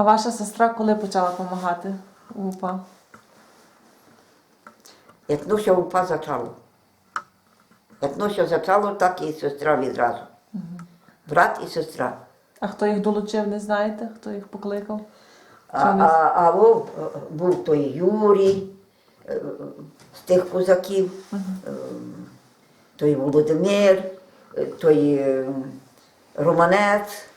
А ваша сестра коли почала допомагати у УПА? Як упа зачало. Як зачало, так і сестра відразу. Брат і сестра. А хто їх долучив, не знаєте? Хто їх покликав? А, а, а о, е, був той Юрій е, з тих козаків, е, той Володимир, той Романець,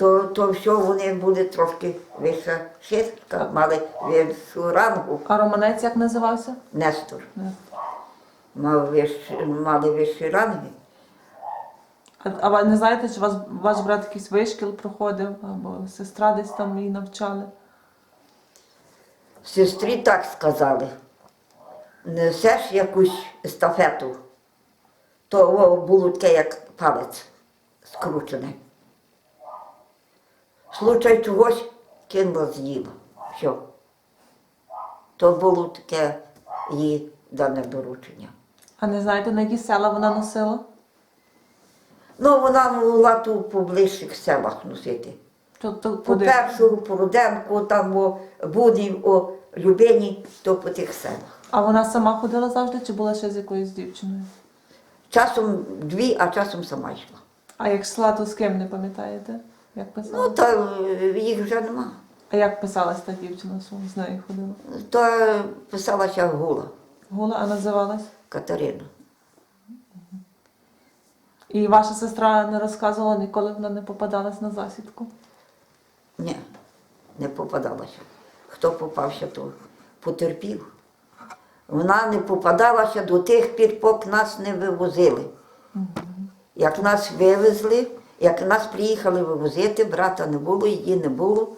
то, то все вони були трошки вища шістка, мали вищу рангу. А романець як називався? Нестор. Мав вищ, мали вищі ранги. А, а ви не знаєте, чи вас, ваш брат якийсь вишкіл проходив, або сестра десь там її навчали? Сестрі так сказали. Несеш якусь естафету, то о, було таке, як палець скручений. Случай чогось кинула з'їла. Все. То було таке їй дане доручення. А не знаєте, на які села вона носила? Ну, вона могла тут по ближчих селах носити. То, то, По куди? першому, по Руденку, там о Будів, о Любені, то по тих селах. А вона сама ходила завжди, чи була ще з якоюсь дівчиною? Часом дві, а часом сама йшла. А як йшла, то з ким не пам'ятаєте? Як писала? Ну, та е, їх вже нема. А як писалась та дівчина, що з нею ходила? То писалася Гула Гула, а називалась? Катерина. І ваша сестра не розказувала, ніколи вона не попадалась на засідку. Ні, не попадалася. Хто попався, то потерпів. Вона не попадалася до тих пір, поки нас не вивозили. Як нас вивезли, як нас приїхали вивозити, брата не було, її не було.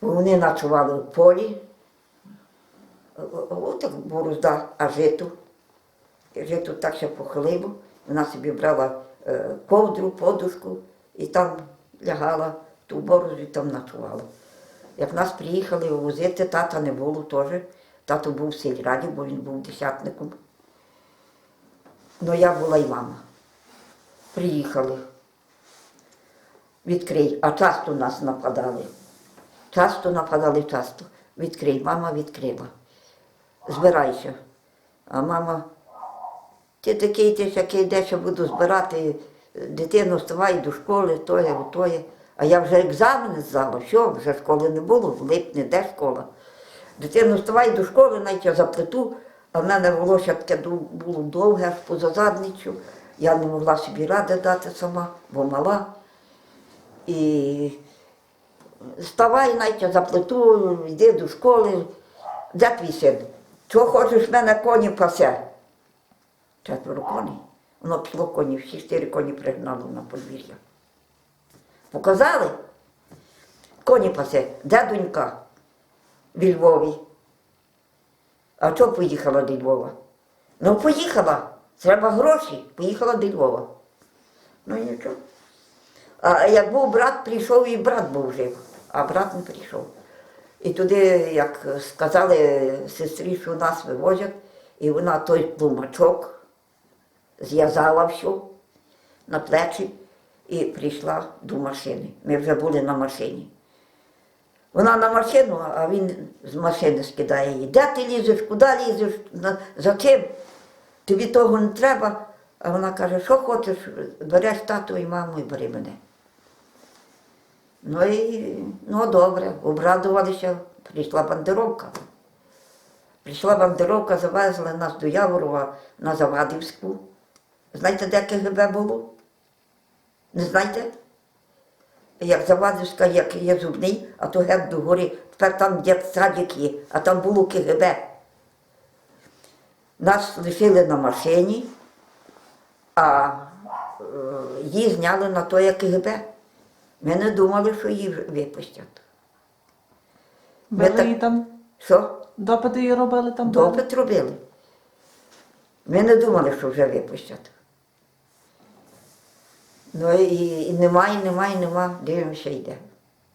Вони ночували в полі. Отак борозда, а жито. Жито так ще похилило. Вона собі брала е, ковдру, подушку і там лягала ту борозду і там ночувала. Як нас приїхали вивозити, тата не було теж. Тато був в сільраді, бо він був десятником. Ну я була і мама. Приїхали. Відкрий, а часто нас нападали. Часто нападали, часто. Відкрий, мама відкрила. Збирайся. А мама, ти такий, ти такий, де ще буду збирати дитину, вставай до школи, тоє, тоє. А я вже екзамени здала, що, вже школи не було, в липні, де школа. Дитину, вставай до школи, навіть я заплету, а в мене волосся таке було довге, аж поза задницю. Я не могла собі ради дати сама, бо мала. І вставай, навіть я заплету, йди до школи. Де твій син? Чого хочеш в мене коні пасе? Четверо коней. Воно пішло коні, всі чотири коні пригнало на подвір'я. Показали? Коні пасе. Де донька? В Львові. А чого поїхала до Львова? Ну, поїхала. Треба гроші. Поїхала до Львова. Ну нічого. А як був брат, прийшов і брат був жив, а брат не прийшов. І туди, як сказали сестрі, що нас вивозять, і вона той плумачок зв'язала все на плечі і прийшла до машини. Ми вже були на машині. Вона на машину, а він з машини скидає її. Де ти лізеш, куди лізеш, за ким? Тобі того не треба. А вона каже, що хочеш, береш тату і маму і бери мене. Ну і ну добре, обрадувалися, прийшла бандеровка. Прийшла бандеровка, завезли нас до Яворова на Завадівську. Знаєте, де КГБ було? Не знаєте? Як Завадівська, як є зубний, а то геть до гори, тепер там садик є, а там було КГБ. Нас лишили на машині, а е, її зняли на той КГБ. Ми не думали, що її випустять. Ми Били так- її там, Що? допити її робили там? Допит робили. Ми не думали, що вже випустять. Ну і, і нема, і нема, і нема, дивимося, йде.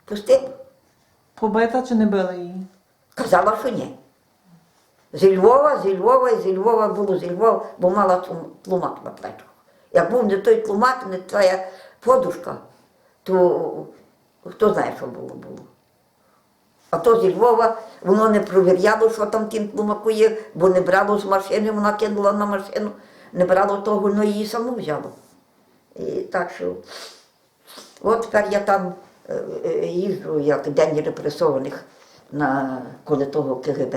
Пустив. Побита чи не били її? Казала, що ні. Зі Львова, зі Львова, зі Львова було зі Львова, бо мала тлумак на плечах. Як був не той тлумак, не твоя подушка, то Хто знає, що було було. А то зі Львова воно не провіряло, що там тим тлумаку є, бо не брало з машини, вона кинула на машину, не брало того, воно її саму взяло. І так що, от тепер я там е, е, їжджу як день репресованих на коли того КГБ.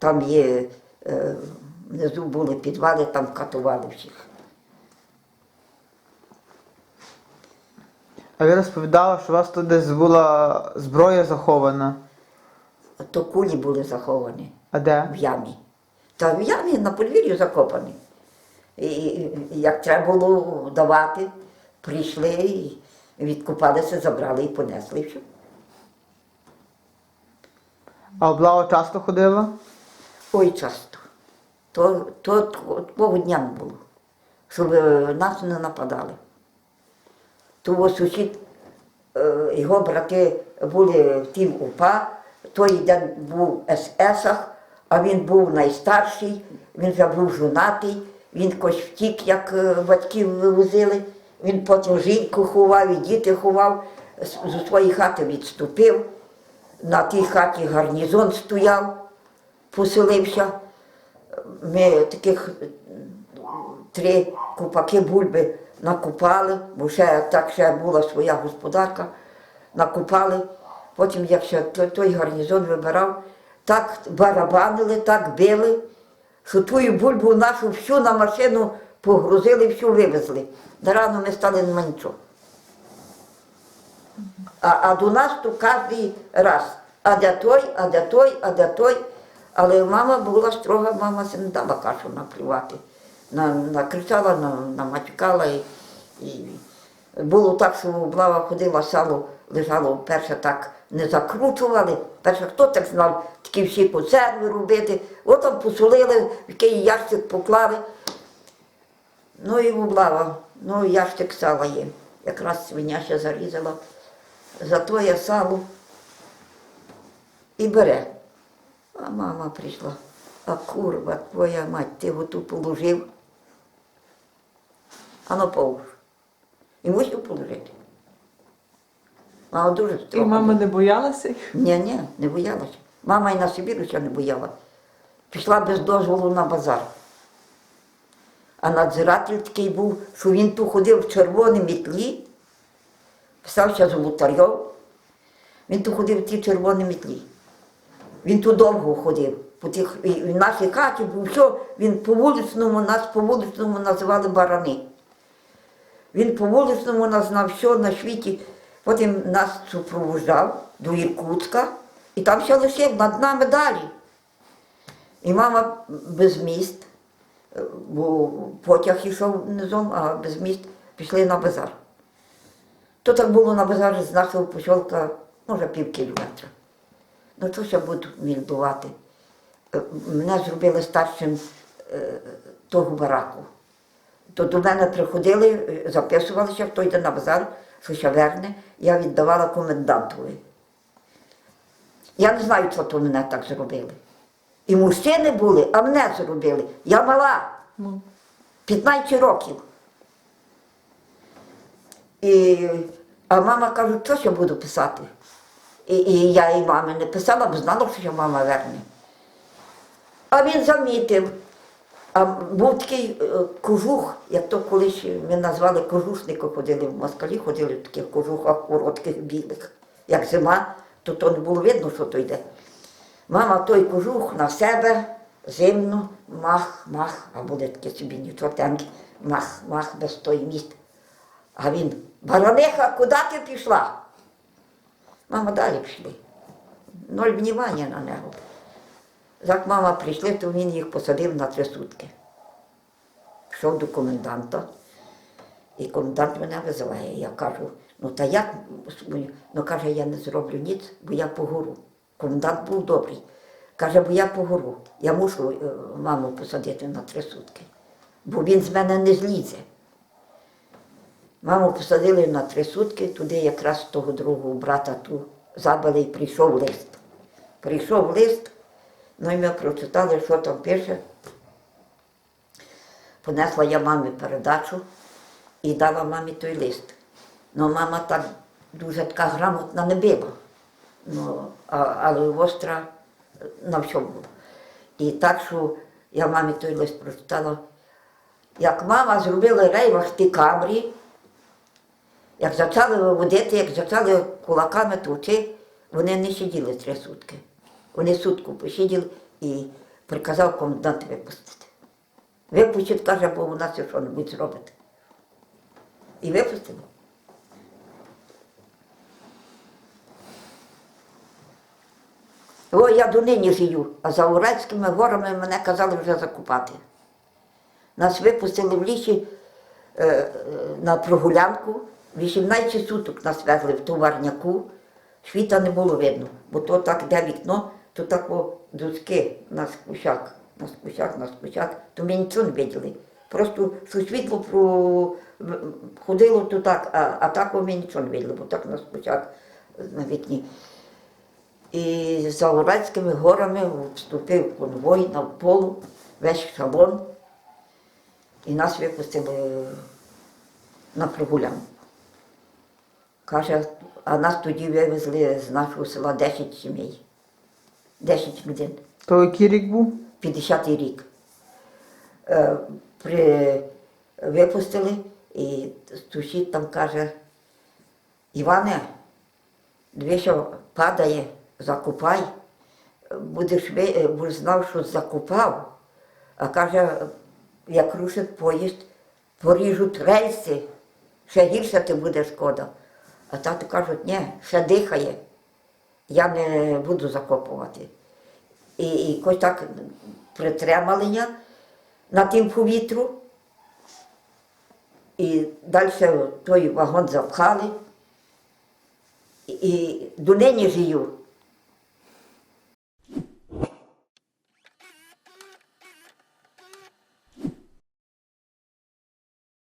Там є, е, внизу були підвали, там катували всіх. А ви розповідали, що у вас тут десь була зброя захована. То кулі були заховані. А де? в ямі. Та в ямі на подвір'ю закопані. І, і як треба було давати, прийшли, і відкупалися, забрали і понесли. і. А облава часто ходила? Ой, часто. То, то, такого дня не було, щоб е, нас не нападали. Того сусід, е, його брати були в тім УПА, той день був в ССах, а він був найстарший, він вже був жонатий, він якось втік, як е, батьків вивозили. Він потім жінку ховав і діти ховав, з своєї хати відступив. На тій хаті гарнізон стояв, поселився. Ми таких е, три купаки бульби накупали, бо ще так ще була своя господарка, накупали. Потім, як ще той, гарнізон вибирав, так барабанили, так били, що тую бульбу нашу всю на машину погрузили, всю вивезли. На рано ми стали нема нічого. А, а до нас то кожен раз. А де той, а де той, а де той. Але мама була строга, мама се не дала кашу наплювати. На, накричала, на, наматюкала і, і було так, що облава ходила, сало лежало перше так не закручували. Перше хто так знав, такі всі консерви робити. От там посолили, в який ящик поклали. Ну і облава, ну ящик сала є. Якраз свиня ще зарізала. Зато я сало і бере. А мама прийшла. А курва, твоя мать, ти його тут положив. А ну положи. І мусив положити. Мама дуже І мама не боялася їх? Ні, ні, не боялася. Мама і на Сибіру не бояла. Пішла без дозволу на базар. А надзиратель такий був, що він тут ходив в червоній мітлі, писався Золотарьов. Він тут ходив в тій червоній мітлі. Він тут довго ходив. По тих, і в нашій хаті був все, він по вуличному, нас по вуличному називали барани. Він по вуличному нас знав все на світі. Потім нас супроводжав до Іркутська і там ще лишив над нами далі. І мама без міст, е, бо потяг йшов низом, а без міст пішли на базар. То так було на базарі з нашого посілка, може, пів кілометра. Ну, то ще буду мільдувати. Е, Мене зробили старшим е, того бараку. То до мене приходили, е, записувалися, хто йде на базар, що ще верне, я віддавала комендантові. Я не знаю, що то мене так зробили. І мужчини були, а мене зробили. Я мала, Ну, 15 років. І, а мама каже, що я буду писати? І, і я і мамі не писала, бо знала, що мама верне. А він замітив. А був такий е, кожух, як то колись ми назвали кожушники, ходили в москалі, ходили в таких кожухах коротких білих. Як зима, то то не було видно, що то йде. Мама той кожух на себе зимно, мах, мах, а буде таке собі нічого темке, мах, мах без той міст. А він, барониха, куди ти пішла? Мама далі пішли. Ноль внімання на нього. Як мама прийшли, то він їх посадив на три сутки. Пішов до коменданта, і комендант мене визиває. Я кажу, ну та як? Ну каже, я не зроблю ніц, бо я погору. Комендант був добрий. Каже, бо я погору. Я мушу е, маму посадити на три сутки, бо він з мене не злізе. Маму посадили на три сутки, туди якраз того другого брата ту забили і прийшов лист. Прийшов лист, ну і ми прочитали, що там пише. Понесла я мамі передачу і дала мамі той лист. Ну, мама так дуже така грамотна не була. Ну, а, але остра на всьому була. І так, що я мамі той лист прочитала, як мама зробила рейвах в тій камері, як почали виводити, як почали кулаками товчи, вони не сиділи три сутки. Вони сутку посиділи і приказав комендант випустити. Випустить, каже, бо у нас що небудь зробите. І випустили. О, я донині жию, а за Уральськими горами мене казали вже закупати. Нас випустили в лісі е, е, на прогулянку, 18 суток нас везли в товарняку, світа не було видно, бо то так де вікно, то так о, доски на скущак, на скущак, на скущак, то ми нічого не бачили. Просто світло про... ходило, то так, а, а так ми нічого не бачили, бо так на скущак на вікні. І за Уральськими горами вступив конвой на полу, весь шалон, і нас випустили на прогулянку. Каже, а нас тоді вивезли з нашого села 10 сімей. 10 людей. То який рік був? 50-й рік. Е, при... Випустили, і сусід там каже, Іване, дивися, падає, закупай, будеш, е, будеш знав, що закупав. А каже, як рушить поїзд, поріжуть рельси, ще гірше ти буде шкода. А тату кажуть, ні, ще дихає, я не буду закопувати. І, якось так притримали я на тим повітру. І далі той вагон запхали. І донині жию.